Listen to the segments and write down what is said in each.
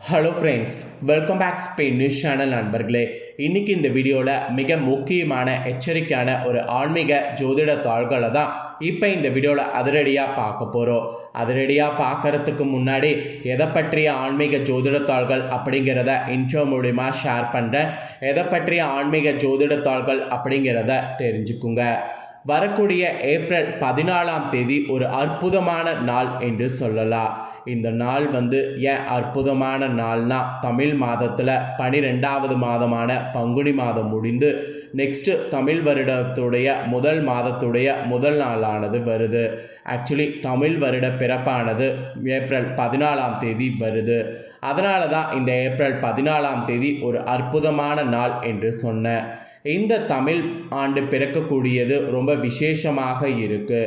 Hello friends welcome back Spain news channel நண்பர்களே. இன்னைக்கு இந்த வீடியோவில் மிக முக்கியமான எச்சரிக்கையான ஒரு ஆன்மீக ஜோதிட தாள்களை தான் இப்போ இந்த வீடியோவில் அதிரடியாக பார்க்க போகிறோம் அதிரடியாக பார்க்கறதுக்கு முன்னாடி எதை பற்றிய ஆன்மீக ஜோதிட தாள்கள் அப்படிங்கிறத இன்ட்ரோ மூலிமா ஷேர் பண்ணுறேன் எதை பற்றிய ஆன்மீக ஜோதிட தாள்கள் அப்படிங்கிறத தெரிஞ்சுக்குங்க. வரக்கூடிய ஏப்ரல் பதினாலாம் தேதி ஒரு அற்புதமான நாள் என்று சொல்லலாம். இந்த நாள் வந்து ஏன் அற்புதமான நாள்னா தமிழ் மாதத்தில் பனிரெண்டாவது மாதமான பங்குனி மாதம் முடிந்து நெக்ஸ்ட்டு தமிழ் வருடத்துடைய முதல் மாதத்துடைய முதல் நாளானது வருது. ஆக்சுவலி தமிழ் வருட பிறப்பானது ஏப்ரல் பதினாலாம் தேதி வருது. அதனால தான் இந்த ஏப்ரல் பதினாலாம் தேதி ஒரு அற்புதமான நாள் என்று சொன்னேன் இந்த தமிழ் ஆண்டு பிறக்கக்கூடியது ரொம்ப விசேஷமாக இருக்குது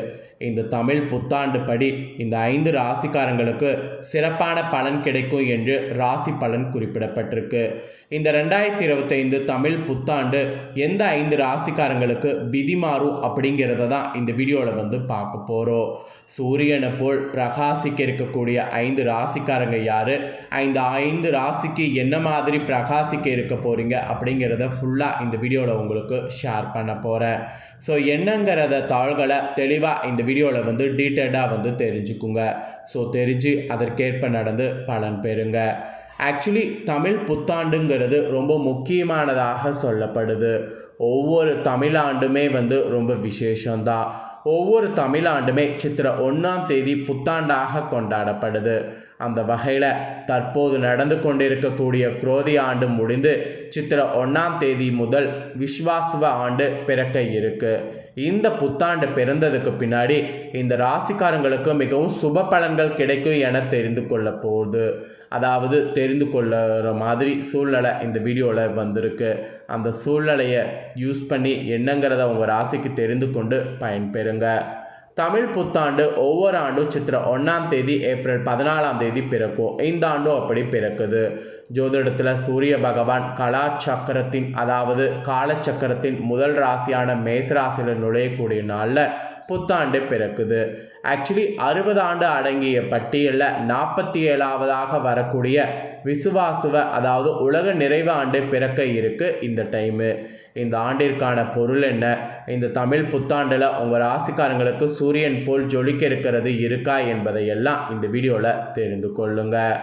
இந்த தமிழ் புத்தாண்டு படி இந்த ஐந்து ராசிக்காரங்களுக்கு சிறப்பான பலன் கிடைக்கும் என்று ராசி பலன் குறிப்பிடப்பட்டிருக்கு. இந்த ரெண்டாயிரத்தி இருபத்தைந்து தமிழ் புத்தாண்டு எந்த ஐந்து ராசிக்காரங்களுக்கு விதி மாறும் அப்படிங்கிறத தான் இந்த வீடியோவில் வந்து பார்க்க போகிறோம் சூரியனை போல் பிரகாசிக்க இருக்கக்கூடிய ஐந்து ராசிக்காரங்க யார்? ஐந்து ஐந்து ராசிக்கு என்ன மாதிரி பிரகாசிக்க இருக்க போகிறீங்க அப்படிங்கிறத ஃபுல்லாக இந்த வீடியோவில் உங்களுக்கு ஷேர் பண்ண போகிறேன் ஸோ என்னங்கிறத தாள்களை தெளிவாக இந்த வீடியோவில் வந்து டீட்டெயில்டாக வந்து தெரிஞ்சுக்குங்க. ஸோ தெரிஞ்சு அதற்கேற்ப நடந்து பலன் பெறுங்க. ஆக்சுவலி தமிழ் புத்தாண்டுங்கிறது ரொம்ப முக்கியமானதாக சொல்லப்படுது. ஒவ்வொரு தமிழாண்டுமே வந்து ரொம்ப விசேஷம்தான் ஒவ்வொரு தமிழாண்டுமே சித்திரை ஒன்றாம் தேதி புத்தாண்டாக கொண்டாடப்படுது. அந்த வகையில் தற்போது நடந்து கொண்டிருக்கக்கூடிய குரோதி ஆண்டு முடிந்து சித்திரை ஒன்றாம் தேதி முதல் விஸ்வாசுவ ஆண்டு பிறக்க இருக்கு. இந்த புத்தாண்டு பிறந்ததுக்கு பின்னாடி இந்த ராசிக்காரங்களுக்கு மிகவும் சுப பலன்கள் கிடைக்கும் என தெரிந்து கொள்ள போகுது. அதாவது தெரிந்து கொள்ளுற மாதிரி சூழ்நிலை இந்த வீடியோவில் வந்திருக்கு. அந்த சூழ்நிலையை யூஸ் பண்ணி என்னங்கிறத உங்கள் ராசிக்கு தெரிந்து கொண்டு பயன்பெறுங்க. தமிழ் புத்தாண்டு ஒவ்வொரு ஆண்டும் சித்திர ஒன்றாம் தேதி ஏப்ரல் பதினாலாம் தேதி பிறக்கும். இந்த ஆண்டும் அப்படி பிறக்குது. ஜோதிடத்தில் சூரிய பகவான் கலா சக்கரத்தின் அதாவது காலச்சக்கரத்தின் முதல் ராசியான மேச ராசியில் நுழையக்கூடிய நாளில் புத்தாண்டு பிறக்குது. ஆக்சுவலி அறுபது ஆண்டு அடங்கிய பட்டியலில் நாற்பத்தி ஏழாவதாக வரக்கூடிய விசுவாசுவ அதாவது உலக நிறைவு ஆண்டு பிறக்க இருக்கு இந்த டைமு இந்த ஆண்டிற்கான பொருள் என்ன? இந்த தமிழ் புத்தாண்டில் உங்கள் ராசிக்காரங்களுக்கு சூரியன் போல் ஜொலிக்க இருக்கிறது இருக்கா என்பதை எல்லாம் இந்த வீடியோவில் தெரிந்து கொள்ளுங்கள்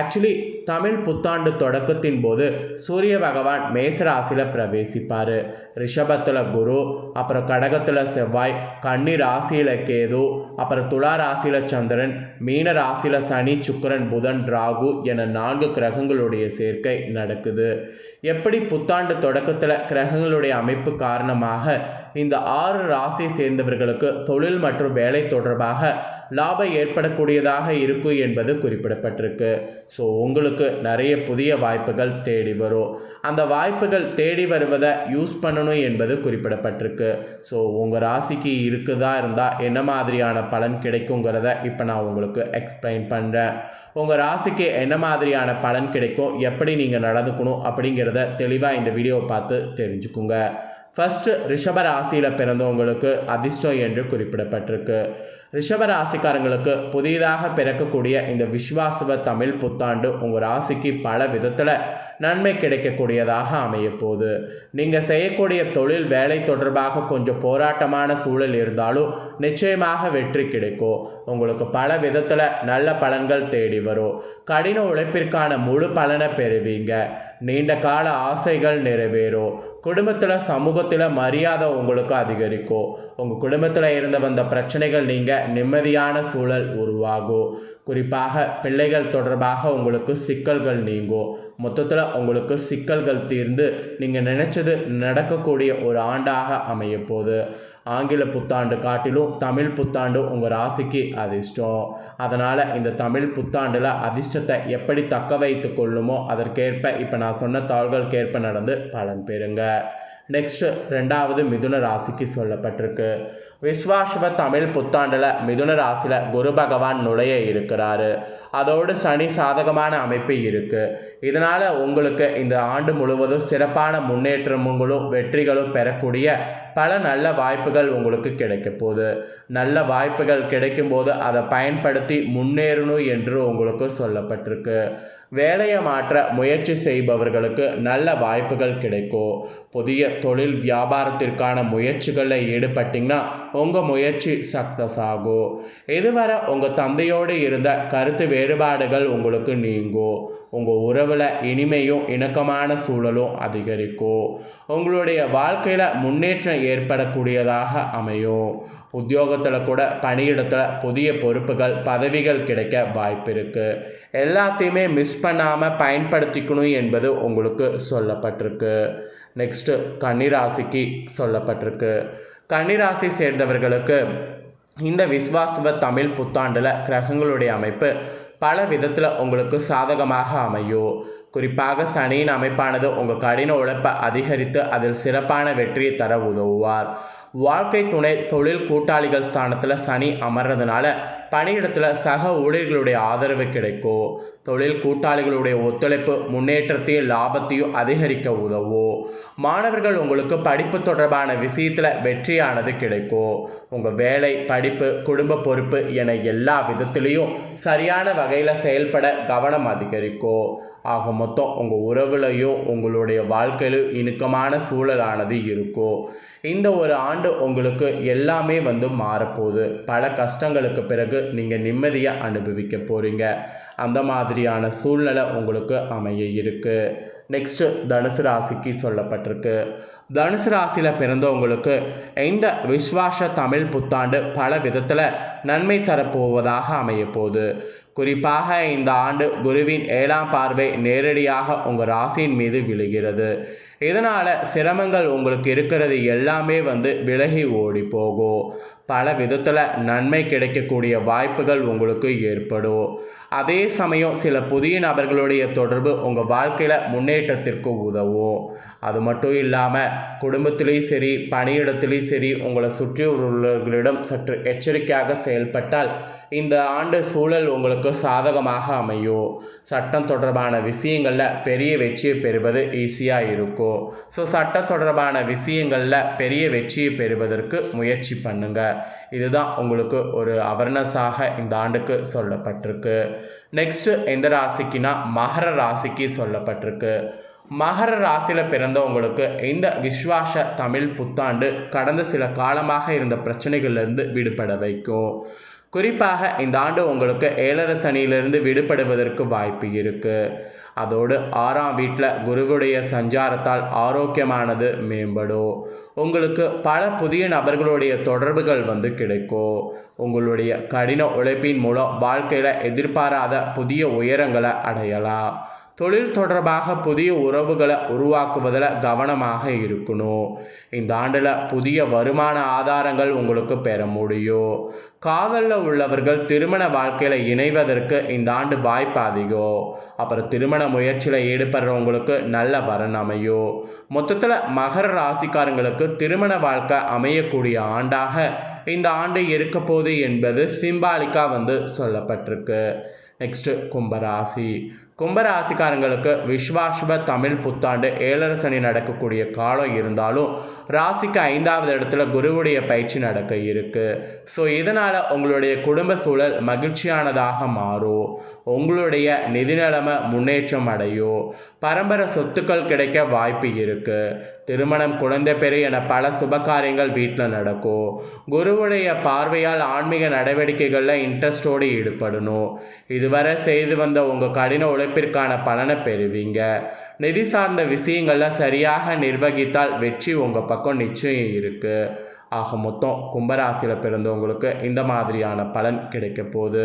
ஆக்சுவலி தமிழ் புத்தாண்டு தொடக்கத்தின் போது சூரிய பகவான் மேசராசியில் பிரவேசிப்பார். ரிஷபத்தில் குரு அப்புறம் கடகத்தில் செவ்வாய் கன்னி ராசியில் கேது அப்புறம் துலா ராசியில் சந்திரன் மீன ராசியில் சனி சுக்கரன் புதன் ராகு என நான்கு கிரகங்களுடைய சேர்க்கை நடக்குது. எப்படி புத்தாண்டு தொடக்கத்தில் கிரகங்களுடைய அமைப்பு காரணமாக இந்த ஆறு ராசியை சேர்ந்தவர்களுக்கு தொழில் மற்றும் வேலை தொடர்பாக லாபம் ஏற்படக்கூடியதாக இருக்கும் என்பது குறிப்பிடப்பட்டிருக்கு. ஸோ உங்களுக்கு நிறைய புதிய வாய்ப்புகள் தேடி வரும். அந்த வாய்ப்புகள் தேடி வருவதை யூஸ் பண்ண பண்ணணும் என்பது குறிப்பிடப்பட்டிருக்கு. ஸோ உங்கள் ராசிக்கு இருக்குதா இருந்தால் என்ன மாதிரியான பலன் கிடைக்குங்கிறத இப்போ நான் உங்களுக்கு எக்ஸ்பிளைன் பண்ணுறேன் உங்கள் ராசிக்கு என்ன மாதிரியான பலன் கிடைக்கும்? எப்படி நீங்கள் நடந்துக்கணும்? அப்படிங்கிறத தெளிவாக இந்த வீடியோவை பார்த்து தெரிஞ்சுக்குங்க. ஃபஸ்ட்டு ரிஷப ராசியில் பிறந்தவங்களுக்கு அதிர்ஷ்டம் என்று குறிப்பிடப்பட்டிருக்கு. ரிஷப ராசிக்காரங்களுக்கு புதிதாக பிறக்கக்கூடிய இந்த விஸ்வாசுவ தமிழ் புத்தாண்டு உங்கள் ராசிக்கு பல விதத்தில் நன்மை கிடைக்கக்கூடியதாக அமையப்போகுது. நீங்கள் செய்யக்கூடிய தொழில் வேலை தொடர்பாக கொஞ்சம் போராட்டமான சூழல் இருந்தாலும் நிச்சயமாக வெற்றி கிடைக்கும். உங்களுக்கு பல விதத்தில் நல்ல பலன்கள் தேடி வரும். கடின உழைப்பிற்கான முழு பலனை பெறுவீங்க. நீண்ட கால ஆசைகள் நிறைவேறும். குடும்பத்தில் சமூகத்தில் மரியாதை உங்களுக்கு அதிகரிக்கும் உங்கள் குடும்பத்தில் இருந்து வந்த பிரச்சனைகள் நீங்கள் நிம்மதியான சூழல் உருவாகும் குறிப்பாக பிள்ளைகள் தொடர்பாக உங்களுக்கு சிக்கல்கள் நீங்கும் மொத்தத்தில் உங்களுக்கு சிக்கல்கள் தீர்ந்து நீங்கள் நினச்சது நடக்கக்கூடிய ஒரு ஆண்டாக அமையப்போகுது. ஆங்கில புத்தாண்டு காட்டிலும் தமிழ் புத்தாண்டு உங்கள் ராசிக்கு அதிர்ஷ்டம். அதனால் இந்த தமிழ் புத்தாண்டில் அதிர்ஷ்டத்தை எப்படி தக்க வைத்து கொள்ளுமோ அதற்கேற்ப இப்போ நான் சொன்ன தாள்களுக்கேற்ப நடந்து பலன் பெறுங்க. நெக்ஸ்ட் ரெண்டாவது மிதுன ராசிக்கு சொல்லப்பட்டிருக்கு. விஸ்வாசவ தமிழ் புத்தாண்டில் மிதுன ராசியில் குரு பகவான் நுழைய இருக்கிறாரு. அதோடு சனி சாதகமான அமைப்பு இருக்குது இதனால் உங்களுக்கு இந்த ஆண்டு முழுவதும் சிறப்பான முன்னேற்றங்களும் வெற்றிகளும் பெறக்கூடிய பல நல்ல வாய்ப்புகள் உங்களுக்கு கிடைக்க போகுது. நல்ல வாய்ப்புகள் கிடைக்கும்போது அதை பயன்படுத்தி முன்னேறணும் என்று உங்களுக்கு சொல்லப்பட்டிருக்கு. வேலையை மாற்ற முயற்சி செய்பவர்களுக்கு நல்ல வாய்ப்புகள் கிடைக்கும் புதிய தொழில் வியாபாரத்திற்கான முயற்சிகளில் ஈடுபட்டிங்கன்னா உங்கள் முயற்சி சக்ஸஸ் ஆகும் இதுவரை உங்கள் தந்தையோடு இருந்த கருத்து வேறுபாடுகள் உங்களுக்கு நீங்கும் உங்கள் உறவில் இனிமையும் இணக்கமான சூழலும் அதிகரிக்கும் உங்களுடைய வாழ்க்கையில் முன்னேற்றம் ஏற்படக்கூடியதாக அமையும் உத்தியோகத்தில் கூட பணியிடத்தில் புதிய பொறுப்புகள் பதவிகள் கிடைக்க வாய்ப்பு இருக்குது எல்லாத்தையுமே மிஸ் பண்ணாமல் பயன்படுத்திக்கணும் என்பது உங்களுக்கு சொல்லப்பட்டிருக்கு. நெக்ஸ்ட்டு கன்னிராசிக்கு சொல்லப்பட்டிருக்கு. கன்னிராசி சேர்ந்தவர்களுக்கு இந்த விஸ்வாசுவ தமிழ் புத்தாண்டில் கிரகங்களுடைய அமைப்பு பல விதத்தில் உங்களுக்கு சாதகமாக அமையும். குறிப்பாக சனியின் அமைப்பானது உங்கள் கடின உழைப்பை அதிகரித்து அதில் சிறப்பான வெற்றியை தர உதவுவார். வாழ்க்கை துணை தொழில் கூட்டாளிகள் ஸ்தானத்தில் சனி அமர்றதுனால பணியிடத்தில் சக ஊழியர்களுடைய ஆதரவு கிடைக்கும். தொழில் கூட்டாளிகளுடைய ஒத்துழைப்பு முன்னேற்றத்தையும் லாபத்தையும் அதிகரிக்க உதவும் மாணவர்கள் உங்களுக்கு படிப்பு தொடர்பான விஷயத்தில் வெற்றியானது கிடைக்கும் உங்கள் வேலை படிப்பு குடும்ப பொறுப்பு என எல்லா விதத்துலேயும் சரியான வகையில் செயல்பட கவனம் அதிகரிக்கும் ஆக மொத்தம் உங்கள் உறவுலையும் உங்களுடைய வாழ்க்கையிலும் இணுக்கமான சூழலானது இருக்கும் இந்த ஒரு ஆண்டு உங்களுக்கு எல்லாமே வந்து மாறப்போகுது. பல கஷ்டங்களுக்கு பிறகு நீங்கள் நிம்மதியாக அனுபவிக்க போகிறீங்க அந்த மாதிரியான சூழ்நிலை உங்களுக்கு அமைய இருக்குது நெக்ஸ்ட்டு தனுசு ராசிக்கு சொல்லப்பட்டிருக்கு. தனுசு ராசியில் பிறந்தவங்களுக்கு இந்த விஸ்வாச தமிழ் புத்தாண்டு பல விதத்தில் நன்மை தரப்போவதாக அமையப்போகுது குறிப்பாக இந்த ஆண்டு குருவின் ஏழாம் பார்வை நேரடியாக உங்கள் ராசியின் மீது விழுகிறது. இதனால் சிரமங்கள் உங்களுக்கு இருக்கிறது எல்லாமே வந்து விலகி ஓடி போகும் பல விதத்தில் நன்மை கிடைக்கக்கூடிய வாய்ப்புகள் உங்களுக்கு ஏற்படும் அதே சமயம் சில புதிய நபர்களுடைய தொடர்பு உங்கள் வாழ்க்கையில் முன்னேற்றத்திற்கு உதவும் அது மட்டும் இல்லாமல் குடும்பத்திலையும் சரி பணியிடத்துலேயும் சரி உங்களை சுற்றி உள்ளவர்களிடம் சற்று எச்சரிக்கையாக செயல்பட்டால் இந்த ஆண்டு சூழல் உங்களுக்கு சாதகமாக அமையும். சட்டம் தொடர்பான விஷயங்களில் பெரிய வெற்றியை பெறுவது ஈஸியாக இருக்கும். ஸோ சட்டம் தொடர்பான விஷயங்களில் பெரிய வெற்றியை பெறுவதற்கு முயற்சி பண்ணுங்கள் இதுதான் உங்களுக்கு ஒரு அவர்னஸாக இந்த ஆண்டுக்கு சொல்லப்பட்டிருக்கு. நெக்ஸ்ட்டு எந்த ராசிக்குனா மகர ராசிக்கு சொல்லப்பட்டிருக்கு. மகர ராசியில் பிறந்தவங்களுக்கு இந்த விஸ்வாச தமிழ் புத்தாண்டு கடந்த சில காலமாக இருந்த பிரச்சனைகள்லேருந்து விடுபட வைக்கும். குறிப்பாக இந்த ஆண்டு உங்களுக்கு ஏழரை சனியிலிருந்து விடுபடுவதற்கு வாய்ப்பு இருக்குது அதோடு ஆறாம் வீட்டில் குருவுடைய சஞ்சாரத்தால் ஆரோக்கியமானது மேம்படும். உங்களுக்கு பல புதிய நபர்களுடைய தொடர்புகள் வந்து கிடைக்கும். உங்களுடைய கடின உழைப்பின் மூலம் வாழ்க்கையில் எதிர்பாராத புதிய உயரங்களை அடையலாம். தொழில் தொடர்பாக புதிய உறவுகளை உருவாக்குவதில் கவனமாக இருக்கணும். இந்த ஆண்டில் புதிய வருமான ஆதாரங்கள் உங்களுக்கு பெற முடியும். காதலில் உள்ளவர்கள் திருமண வாழ்க்கையில் இணைவதற்கு இந்த ஆண்டு வாய்ப்பு அதிகம். அப்புறம் திருமண முயற்சியில் ஈடுபடுறவங்களுக்கு நல்ல வரன் அமையும். மொத்தத்தில் மகர ராசிக்காரங்களுக்கு திருமண வாழ்க்கை அமையக்கூடிய ஆண்டாக இந்த ஆண்டு இருக்க போகுது என்பது சிம்பாலிக்காக வந்து சொல்லப்பட்டிருக்கு. நெக்ஸ்ட்டு கும்பராசி. கும்பராசிக்காரங்களுக்கு விஸ்வாசுவ தமிழ் புத்தாண்டு ஏழரை சனி நடக்கக்கூடிய காலம் இருந்தாலும் ராசிக்கு ஐந்தாவது இடத்துல குருவுடைய பயிற்சி நடக்க இருக்குது ஸோ இதனால் உங்களுடைய குடும்ப சூழல் மகிழ்ச்சியானதாக மாறும். உங்களுடைய நிதி நிலைமை முன்னேற்றம் அடையும். பரம்பரை சொத்துக்கள் கிடைக்க வாய்ப்பு இருக்குது திருமணம் குழந்தை பெரு என பல சுபகாரியங்கள் வீட்டில் நடக்கும் குருவுடைய பார்வையால் ஆன்மீக நடவடிக்கைகளில் இன்ட்ரெஸ்டோடு ஈடுபடணும் இதுவரை செய்து வந்த உங்கள் கடின உழைப்பிற்கான பலனை பெறுவீங்க. நிதி சார்ந்த விஷயங்கள்லாம் சரியாக நிர்வகித்தால் வெற்றி உங்கள் பக்கம் நிச்சயம் இருக்குது ஆக மொத்தம் கும்பராசியில் பிறந்தவங்களுக்கு இந்த மாதிரியான பலன் கிடைக்க போகுது.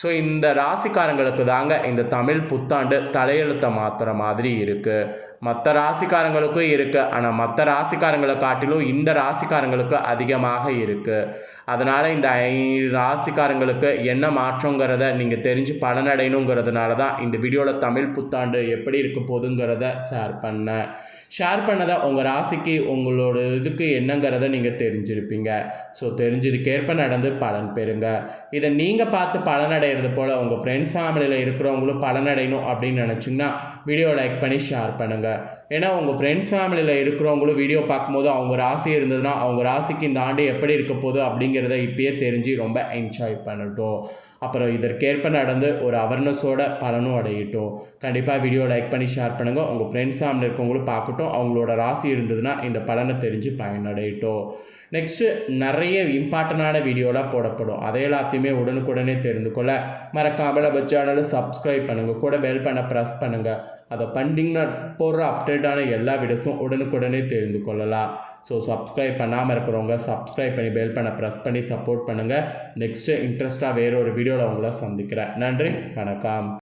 ஸோ இந்த ராசிக்காரங்களுக்கு தாங்க இந்த தமிழ் புத்தாண்டு தலையெழுத்தை மாற்றுற மாதிரி இருக்குது மற்ற ராசிக்காரங்களுக்கும் இருக்குது ஆனால் மற்ற ராசிக்காரங்களை காட்டிலும் இந்த ராசிக்காரங்களுக்கு அதிகமாக இருக்குது அதனால் இந்த ஐ ராசிக்காரங்களுக்கு என்ன மாற்றங்கிறத நீங்கள் தெரிஞ்சு பலனடையணுங்கிறதுனால தான் இந்த வீடியோவில் தமிழ் புத்தாண்டு எப்படி இருக்க போதுங்கிறத ஷேர் பண்ணேன். ஷேர் பண்ணதை உங்கள் ராசிக்கு உங்களோட இதுக்கு என்னங்கிறத நீங்கள் தெரிஞ்சிருப்பீங்க. ஸோ தெரிஞ்சதுக்கேற்ப நடந்து பலன் பெறுங்க. இதை நீங்கள் பார்த்து பலனடைகிறது போல் உங்கள் ஃப்ரெண்ட்ஸ் ஃபேமிலியில் இருக்கிறவங்களும் பலனடையணும் அப்படின்னு நினச்சிங்கன்னா வீடியோ லைக் பண்ணி ஷேர் பண்ணுங்கள் ஏன்னா உங்கள் ஃப்ரெண்ட்ஸ் ஃபேமிலியில் இருக்கிறவங்களும் வீடியோ பார்க்கும்போது அவங்க ராசி இருந்ததுன்னா அவங்க ராசிக்கு இந்த ஆண்டு எப்படி இருக்க போகுது அப்படிங்கிறத இப்பயே தெரிஞ்சு ரொம்ப என்ஜாய் பண்ணட்டும். அப்புறம் இதற்கேற்ப நடந்து ஒரு அவர்னஸோட பலனும் அடையட்டும். கண்டிப்பாக வீடியோ லைக் பண்ணி ஷேர் பண்ணுங்கள் உங்கள் ஃப்ரெண்ட்ஸ் ஃபேமிலி இருக்கவங்களும் பார்க்கட்டும். அவங்களோட ராசி இருந்ததுன்னா இந்த பலனை தெரிஞ்சு பயனடையட்டும். நெக்ஸ்ட்டு நிறைய இம்பார்ட்டண்டான வீடியோலாம் போடப்படும். அதை எல்லாத்தையுமே உடனுக்குடனே தெரிந்து கொள்ள மறக்காமல் நம்ம சேனலை சப்ஸ்கிரைப் பண்ணுங்கள் கூட பெல் பண்ண ப்ரெஸ் பண்ணுங்கள் அதை பண்ணிங்கன்னா போடுற அப்டேட்டான எல்லா வீடியோஸும் உடனுக்குடனே தெரிந்து கொள்ளலாம். ஸோ சப்ஸ்கிரைப் பண்ணாமல் இருக்கிறவங்க சப்ஸ்கிரைப் பண்ணி பெல் பண்ண ப்ரெஸ் பண்ணி சப்போர்ட் பண்ணுங்கள் நெக்ஸ்ட்டு இன்ட்ரெஸ்ட்டாக வேற ஒரு வீடியோவில் உங்களை சந்திக்கிறேன். நன்றி வணக்கம்.